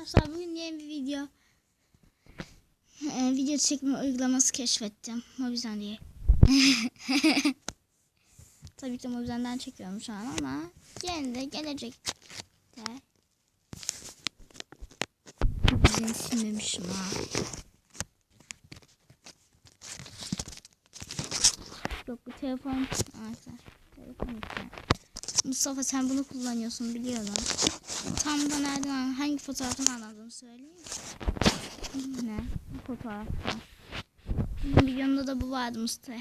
Arkadaşlar bugün yeni bir video Ee, video çekme uygulaması keşfettim. Mobizen diye. Tabii ki Mobizen'den çekiyorum şu an ama yine de gelecekte Mobizen'i silmemişim ha. Yok bu telefon arkadaşlar. Telefon. Mustafa sen bunu kullanıyorsun biliyorum. Tam da nereden hangi fotoğraftan anladığını söyleyeyim. Ne? Bu fotoğrafta. Videomda da bu vardı Mustafa.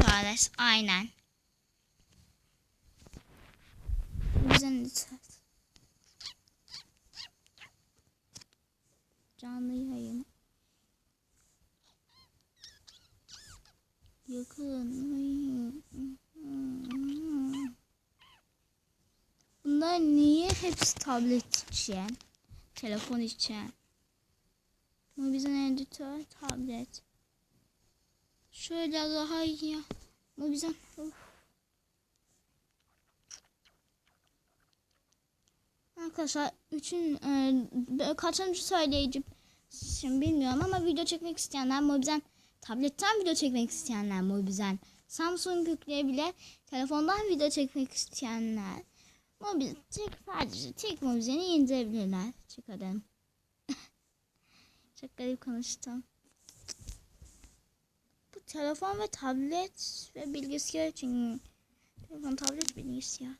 Çağdaş aynen. Güzel. Canlı yayın. Yakın. Bunlar niye hepsi tablet için? Telefon için. Bu bizim editör tablet. Şöyle daha iyi. Bu bizim. Arkadaşlar üçün e, kaçıncı söyleyeceğim şimdi bilmiyorum ama video çekmek isteyenler Mobizen tabletten video çekmek isteyenler Mobizen Samsung yükleyebilir telefondan video çekmek isteyenler Mobil tek sadece tek Mobizen'i indirebilirler çıkarım çok garip konuştum bu telefon ve tablet ve bilgisayar için telefon tablet bilgisayar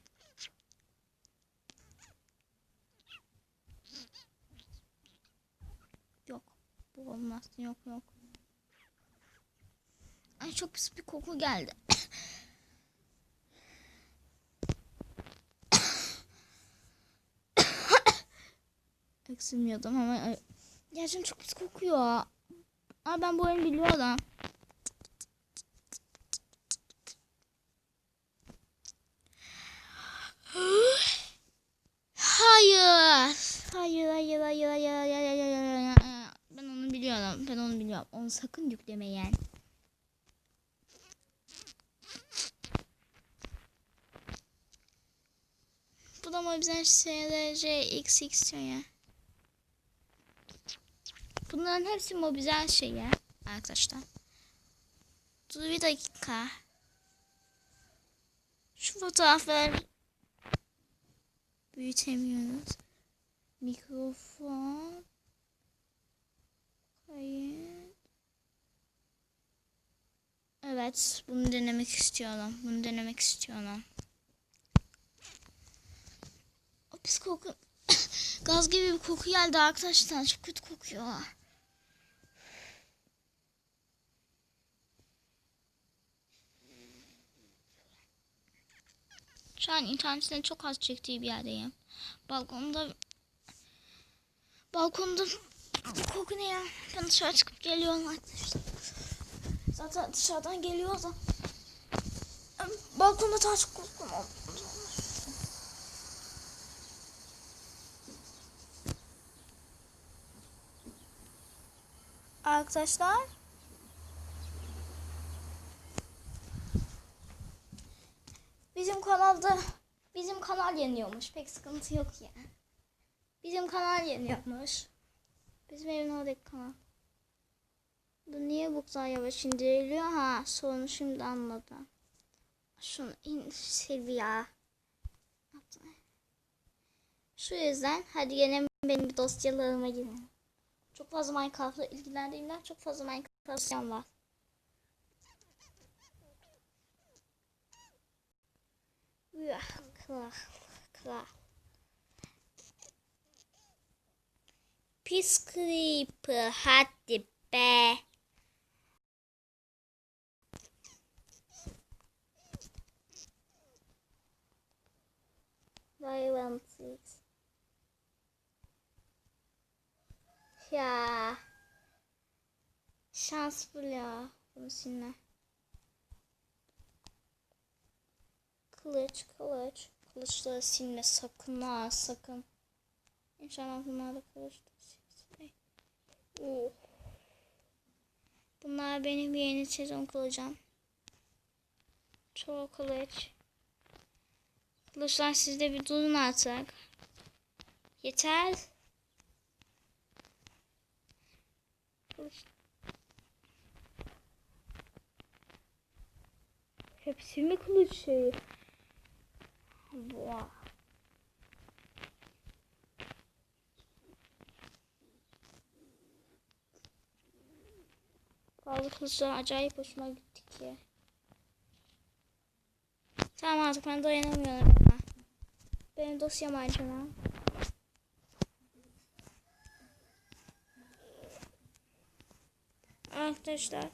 Yok. Bu olmaz. Yok yok. Ay çok pis bir koku geldi. Öksürmüyordum ama gerçekten çok pis kokuyor. Aa ben bu oyunu biliyordum. Hayır. Hayır, hayır, hayır, hayır, hayır, hayır, hayır, hayır. Ben onu biliyorum. Ben onu biliyorum. Onu sakın yüklemeyin. Bu da Mobizen SRC XX ya. Bunların hepsi Mobizen şeyi arkadaşlar. Dur bir dakika. Şu fotoğrafları büyütemiyoruz. Mikrofon. Kayıt. Evet, bunu denemek istiyorum. Bunu denemek istiyorum. O pis koku. Gaz gibi bir koku geldi arkadaşlar. Çok kötü kokuyor. Şu an internetin çok az çektiği bir yerdeyim. Balkonda balkonda koku ne ya? Ben dışarı çıkıp geliyorum arkadaşlar. Zaten dışarıdan geliyor da. Balkonda daha çok koku var. Arkadaşlar. Bizim kanalda bizim kanal yeniyormuş. Pek sıkıntı yok yani. Bizim kanal yeniyormuş. Bizim evin oradaki kanal. Bu niye bu kadar yavaş indiriliyor? Ha sorunu şimdi anladım. Şunu in sil ya. Şu yüzden hadi gene benim dosyalarıma girelim. Çok fazla Minecraft'la ilgilendiğimden çok fazla Minecraft var. Kral, kral. Pis creeper hadi be. Violent six. Ya. Şans bul ya. Bunu silme. Kılıç, kılıç. Kılıçları silme sakın ha sakın. İnşallah bunlar da silsin. Oh. Bunlar benim yeni sezon kılıcım. Çoğu kılıç. Arkadaşlar siz de bir durun artık. Yeter. Hepsi mi kılıç şeyi? Vay. Bazı kılıçlar acayip hoşuma gitti ki. Tamam artık ben dayanamıyorum. Benim dosyam acaba. Arkadaşlar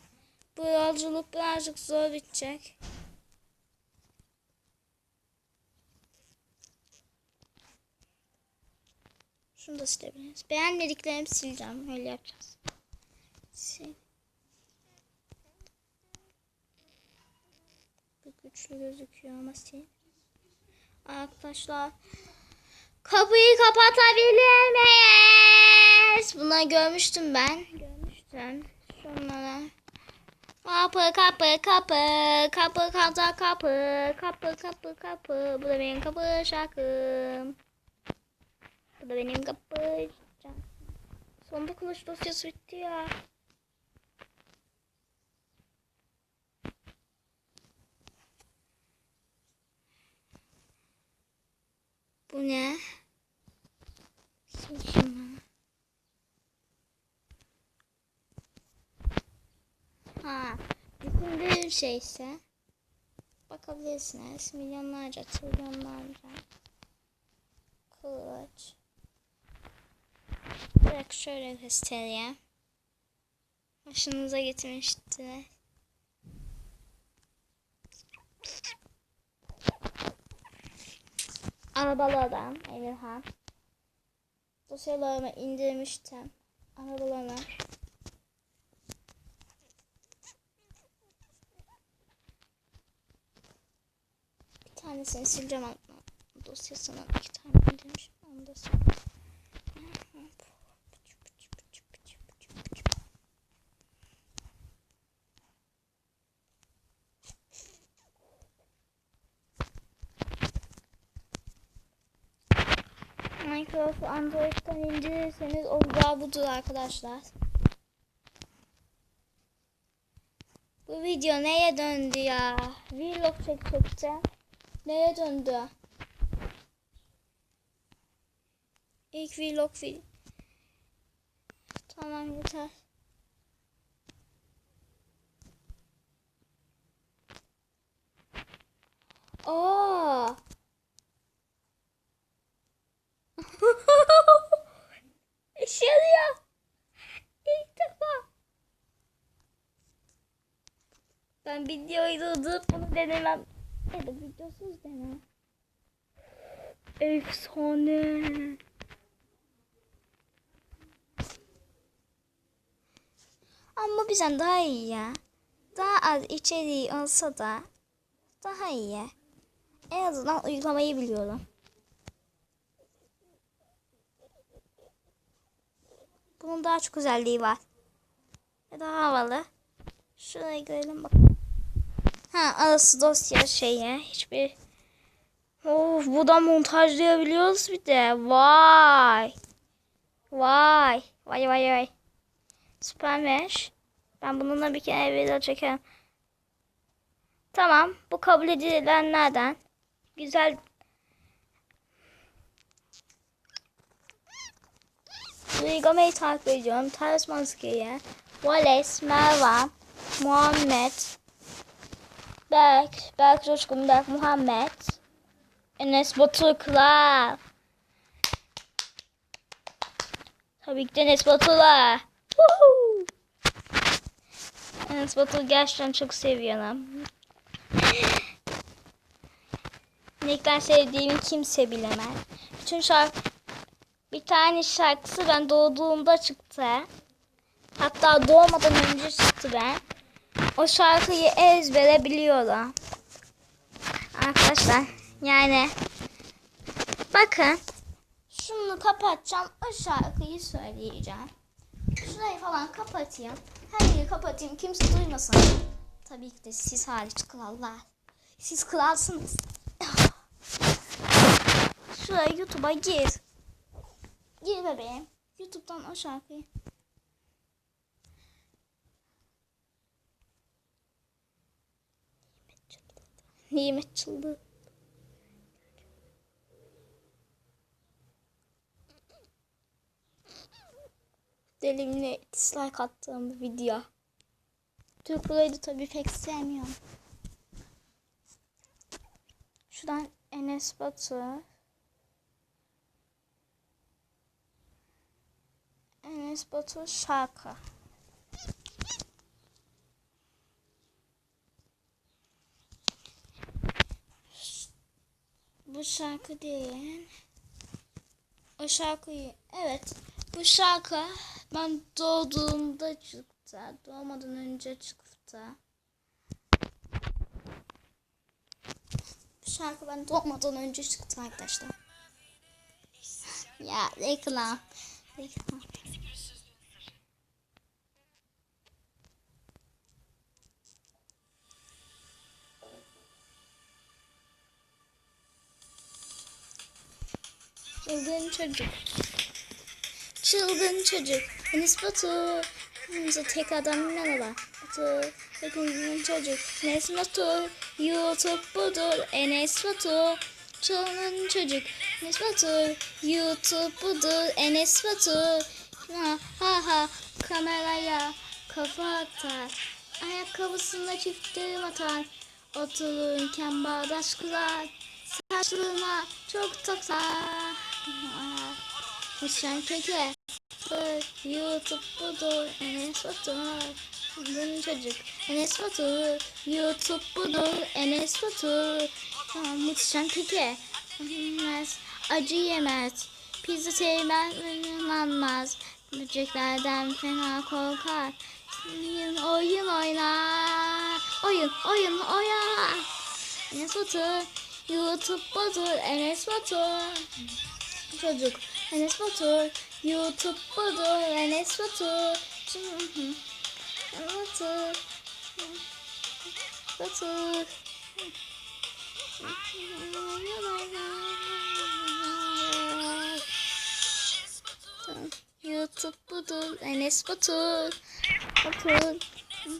bu yolculuk birazcık zor bitecek. Şunu da silebiliriz. Beğenmediklerimi sileceğim. Öyle yapacağız. Sil. Bu güçlü gözüküyor ama sil. Arkadaşlar kapıyı kapatabilir miyiz? Bunları görmüştüm ben. Görmüştüm. Bunlara. Kapı kapı kapı kapı kaza kapı kapı kapı kapı bu da benim kapı şarkım. Bu da benim kapı şarkım. Son bir kılıç dosyası bitti ya. Bu ne? Şimdi düşündüğüm şeyse bakabilirsiniz. Milyonlarca, trilyonlarca kılıç. Bırak şöyle göstereyim. Başınıza getirmişti. Arabalı adam Emirhan. Dosyalarımı indirmiştim. Arabalarımı. Tanesini sileceğim ama dosyasını iki tane indirmişim. Onu da sileceğim. Minecraft Android'den indirirseniz olacağı budur arkadaşlar. Bu video neye döndü ya? Vlog çekecektim. Neye döndü? İlk vlog vi Tamam yeter. Oo. İşe yarıyor. İlk defa. Ben videoyu durdurup bunu denemem. Ya da videosuz denemem. Efsane. Ama bizden daha iyi ya. Daha az içeriği olsa da daha iyi. En azından uygulamayı biliyorum. Bunun daha çok özelliği var. Daha havalı. Şurayı görelim bak. Ha arası dosya şeyi. Hiçbir... Of bu da montajlayabiliyoruz bir de. Vay. Vay. Vay vay vay. Süpermiş. Ben bununla bir kere video çekerim. Tamam. Bu kabul edilenlerden. Güzel Uygulamayı takip ediyorum. Taras Maske'ye. Wallace, Merva, Muhammed, Berk, Berk Coşkun, Berk Muhammed, Enes Batur Kral. Tabii ki de Enes Batur'la. Woohoo! Enes Batur gerçekten çok seviyorum. Nekten sevdiğimi kimse bilemez. Bütün şarkı bir tane şarkısı ben doğduğumda çıktı. Hatta doğmadan önce çıktı ben. O şarkıyı ezbere biliyorum. Arkadaşlar yani bakın şunu kapatacağım o şarkıyı söyleyeceğim. Şurayı falan kapatayım. Her yeri kapatayım kimse duymasın. Tabii ki de siz hariç krallar. Siz kralsınız. Hadi YouTube'a gir. Gir bebeğim. YouTube'dan o şarkıyı. Nimet çıldı. Delimle dislike attığım video. Türk Buray'ı tabii pek sevmiyorum. Şuradan Enes Batur. Enes Batur şarkı. Bu şarkı değil. O şarkıyı evet bu şarkı ben doğduğumda çıktı. Doğmadan önce çıktı. Bu şarkı ben doğmadan önce çıktı arkadaşlar. Ya reklam. Reklam. Çılgın çocuk. Çılgın çocuk. Enes Batur. Hepinize tekrardan merhaba. Batur. Çılgın çocuk. Enes Batur. YouTube budur. Enes Batur. Çılgın çocuk. Enes Batur. YouTube budur. Enes Batur. Ha ha ha. Kameraya kafa atar. Ayakkabısında çiftim atar. Otururken bağdaş kurar. Saçlarına çok takar. Hoşçakalın peki. YouTube budur. Enes Batur. Çılgın çocuk. Enes Batur. YouTube budur. Enes Batur. Tamam muhteşem peki. Yemez. Acı yemez. Pizza sevmez. inanmaz. Böceklerden fena korkar. Oyun oyun oynar. Oyun oyun oynar. Enes Batur. YouTube budur. Enes Batur. Çocuk. Enes Batur. YouTube budur. Enes Batur. Batur. Batur. YouTube budur. Enes Batur. Batur.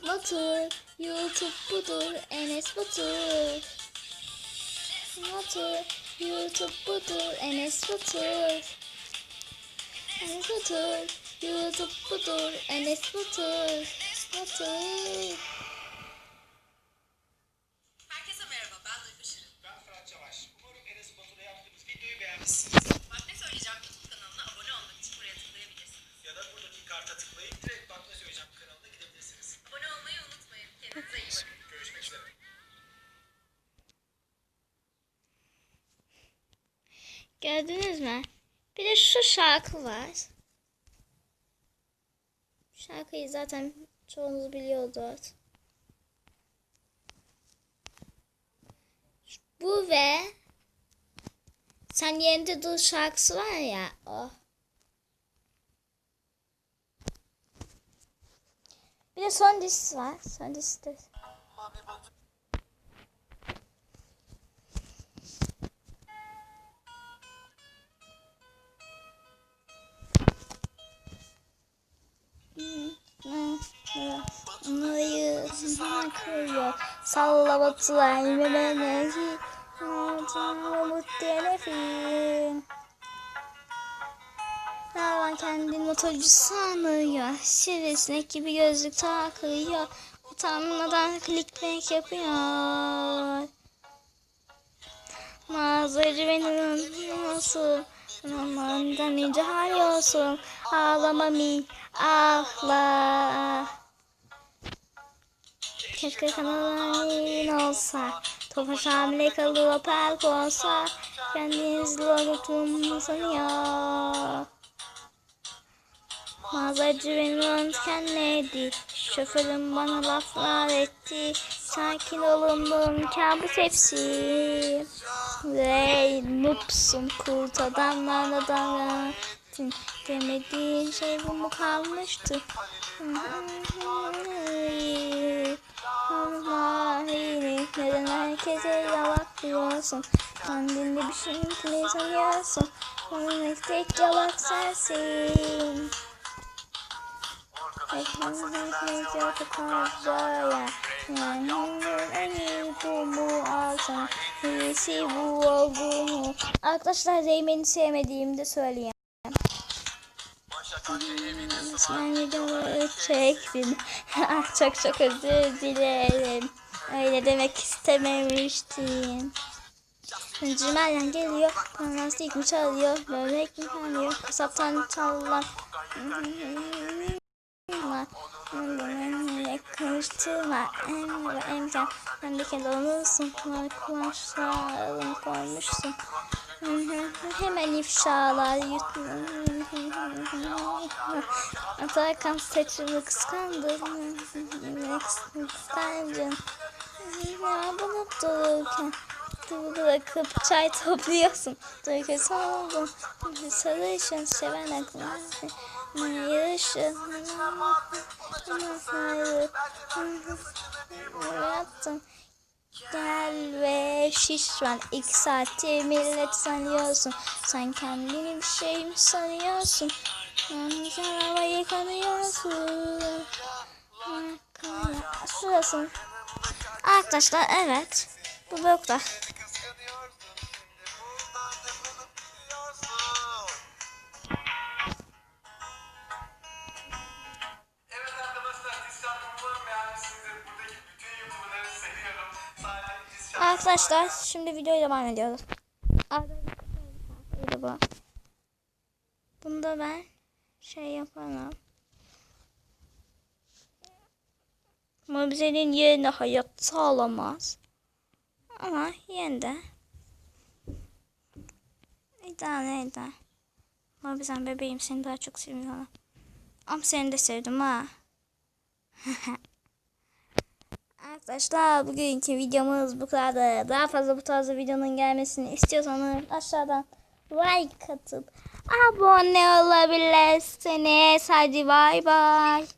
Batur. YouTube budur. Enes Batur. Batur. YouTube budur. Enes Batur. Enes Batur. YouTube budur. Enes Batur. Batur. Herkese şu şarkı var. Şarkıyı zaten çoğunuz biliyordur. Bu ve Sen Yerinde Dur şarkısı var ya o. Bir de son dizisi var. Son dizisi de. Anlayı kırıyor. Salla batılar memeleci. Umut telefon. Davan kendini motorcu sanıyor. Sivrisinek gibi gözlük takıyor. Utanmadan clickbank yapıyor. Mağazacı benim nasıl? Amandan ince hal olsun. Ağlama mi, ağla. Keşke kanalın olsa. Tofaş hamile kalıyor pelk olsa. Kendiniz logotumu sanıyor. Mağazacı benim kendiydi. Şoförüm bana laflar etti. Sakin olun kabus hepsi. Ve noobsun kurt adamlarla davranın. Demediğin şey bu mu kalmıştı? Vallahi neden herkese yavaklıyorsun? Kendinde bir şey ne sanıyorsun? Onun tek yalak sensin. Hepimizin yok fazlaya. Yani en iyi bu mu alsana. İyisi bu olgu mu? Arkadaşlar Reymen'i sevmediğimi de söyleyeyim. Sen videoları çektin. Çok çok özür dilerim. Öyle demek istememiştim. Cimerden geliyor, plastik mi çalıyor, börek mi çalıyor, kasaptan çalılan Karıştırma em ve emken sen de kendi olursun Kulaklaşlarını koymuşsun Hemen ifşalar Atarkan saçımı kıskandın Kıskancın Ya bunu dururken bırakıp çay topluyorsun. Duygusu oldum. Sarışın seven aklına. Yarışın. Yaptım. Gel ve şişman iki saattir millet sanıyorsun. Sen kendini bir şey mi sanıyorsun? Sen havayı kanıyorsun. Şurası Arkadaşlar evet. Bu bölükler Arkadaşlar şimdi videoya devam ediyoruz. Bu. Bunda ben şey yapamam. Mobize'nin yerine hayat sağlamaz. Ama yine de idare eder. Mobizen bebeğim seni daha çok seviyorum. Ama seni de sevdim ha. Arkadaşlar bugünkü videomuz bu kadar. Daha fazla bu tarz videonun gelmesini istiyorsanız aşağıdan like atıp abone olabilirsiniz. Hadi bay bay.